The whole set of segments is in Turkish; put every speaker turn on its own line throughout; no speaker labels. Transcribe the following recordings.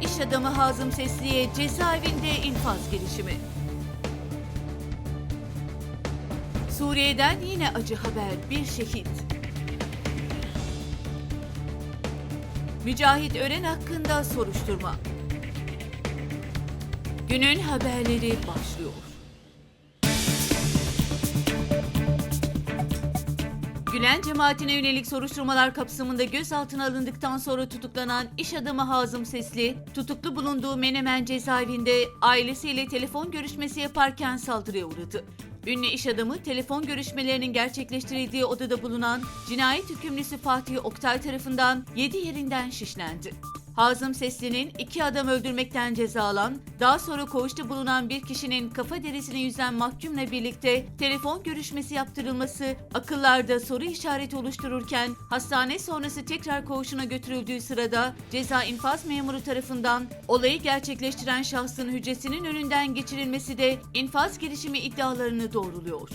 iş adamı Hazım Sesli'ye cezaevinde infaz girişimi. Suriye'den yine acı haber, bir şehit. Mücahit Ören hakkında soruşturma. Günün haberleri başlıyor. Gülen cemaatine yönelik soruşturmalar kapsamında gözaltına alındıktan sonra tutuklanan iş adamı Hazım Sesli, tutuklu bulunduğu Menemen cezaevinde ailesiyle telefon görüşmesi yaparken saldırıya uğradı. Ünlü iş adamı telefon görüşmelerinin gerçekleştirildiği odada bulunan cinayet hükümlüsü Fatih Oktay tarafından 7 yerinden şişlendi. Hazım Sesli'nin iki adam öldürmekten ceza alan, daha sonra koğuşta bulunan bir kişinin kafa derisine yüzen mahkumla birlikte telefon görüşmesi yaptırılması akıllarda soru işareti oluştururken hastane sonrası tekrar koğuşuna götürüldüğü sırada ceza infaz memuru tarafından olayı gerçekleştiren şahsın hücresinin önünden geçirilmesi de infaz girişimi iddialarını doğruluyor.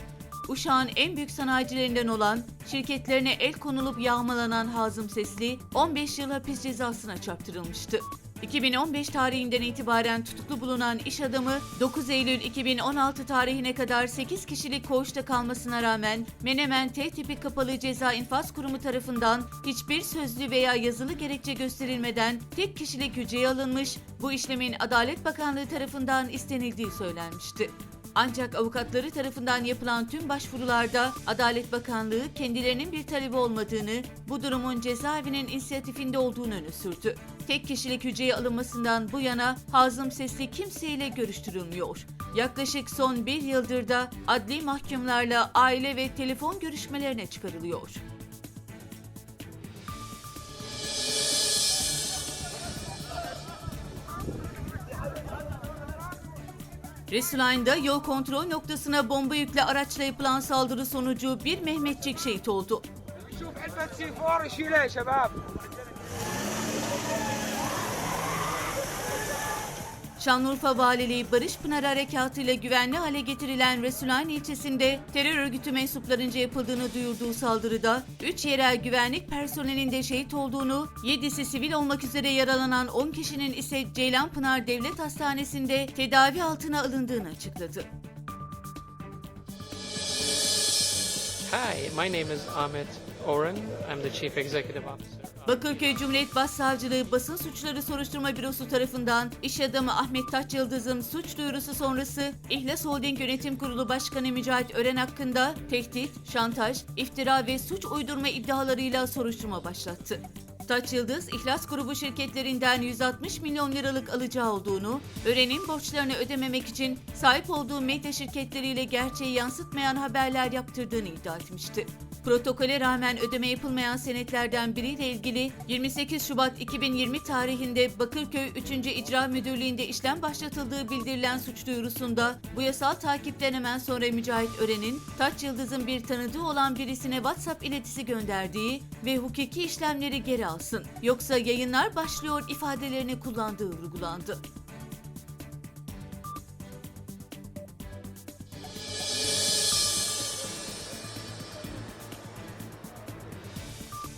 Uşağın en büyük sanayicilerinden olan şirketlerine el konulup yağmalanan Hazım Sesli 15 yıl hapis cezasına çarptırılmıştı. 2015 tarihinden itibaren tutuklu bulunan iş adamı 9 Eylül 2016 tarihine kadar 8 kişilik koğuşta kalmasına rağmen Menemen T tipi kapalı ceza infaz kurumu tarafından hiçbir sözlü veya yazılı gerekçe gösterilmeden tek kişilik hücreye alınmış, bu işlemin Adalet Bakanlığı tarafından istenildiği söylenmişti. Ancak avukatları tarafından yapılan tüm başvurularda Adalet Bakanlığı kendilerinin bir talebi olmadığını, bu durumun cezaevinin inisiyatifinde olduğunu öne sürdü. Tek kişilik hücreye alınmasından bu yana Hazım Sesli kimseyle görüştürülmüyor. Yaklaşık son bir yıldır da adli mahkumlarla aile ve telefon görüşmelerine çıkarılıyor. Resulayn'da yol kontrol noktasına bomba yüklü araçla yapılan saldırı sonucu bir Mehmetçik şehit oldu. Şanlıurfa Valiliği Barış Pınar Harekatı ile güvenli hale getirilen Resulayn ilçesinde terör örgütü mensuplarınca yapıldığını duyurduğu saldırıda 3 yerel güvenlik personelinde şehit olduğunu, 7'si sivil olmak üzere yaralanan 10 kişinin ise Ceylanpınar Devlet Hastanesi'nde tedavi altına alındığını açıkladı.
Hi, my name is Ahmet Oren. I'm the Chief Executive Officer.
Bakırköy Cumhuriyet Başsavcılığı Basın Suçları Soruşturma Bürosu tarafından iş adamı Ahmet Taç Yıldız'ın suç duyurusu sonrası İhlas Holding Yönetim Kurulu Başkanı Mücahit Ören hakkında tehdit, şantaj, iftira ve suç uydurma iddialarıyla soruşturma başlattı. Taç Yıldız, İhlas Grubu şirketlerinden 160 milyon liralık alacağı olduğunu, Ören'in borçlarını ödememek için sahip olduğu medya şirketleriyle gerçeği yansıtmayan haberler yaptırdığını iddia etmişti. Protokole rağmen ödeme yapılmayan senetlerden biriyle ilgili 28 Şubat 2020 tarihinde Bakırköy 3. İcra Müdürlüğü'nde işlem başlatıldığı bildirilen suç duyurusunda bu yasal takipten hemen sonra Mücahit Ören'in Taç Yıldız'ın bir tanıdığı olan birisine WhatsApp iletisi gönderdiği ve hukuki işlemleri geri alsın yoksa yayınlar başlıyor ifadelerini kullandığı vurgulandı.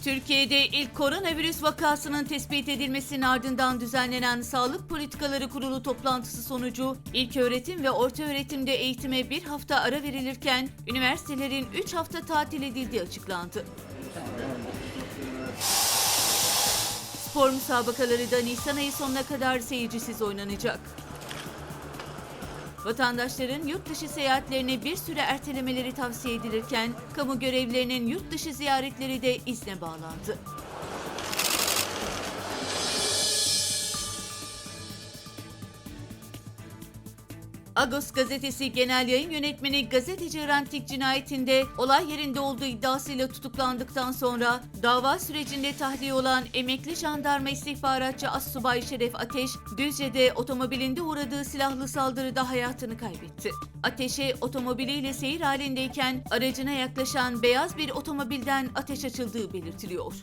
Türkiye'de ilk koronavirüs vakasının tespit edilmesinin ardından düzenlenen Sağlık Politikaları Kurulu toplantısı sonucu ilk öğretim ve orta öğretimde eğitime bir hafta ara verilirken üniversitelerin 3 hafta tatil edildiği açıklandı. Spor müsabakaları da Nisan ayı sonuna kadar seyircisiz oynanacak. Vatandaşların yurt dışı seyahatlerine bir süre ertelemeleri tavsiye edilirken, kamu görevlilerinin yurt dışı ziyaretleri de izne bağlandı. Agos gazetesi genel yayın yönetmeni gazeteci Rantik cinayetinde olay yerinde olduğu iddiasıyla tutuklandıktan sonra dava sürecinde tahliye olan emekli jandarma istihbaratçı Assubay Şeref Ateş, Düzce'de otomobilinde uğradığı silahlı saldırıda hayatını kaybetti. Ateşe otomobiliyle seyir halindeyken aracına yaklaşan beyaz bir otomobilden ateş açıldığı belirtiliyor.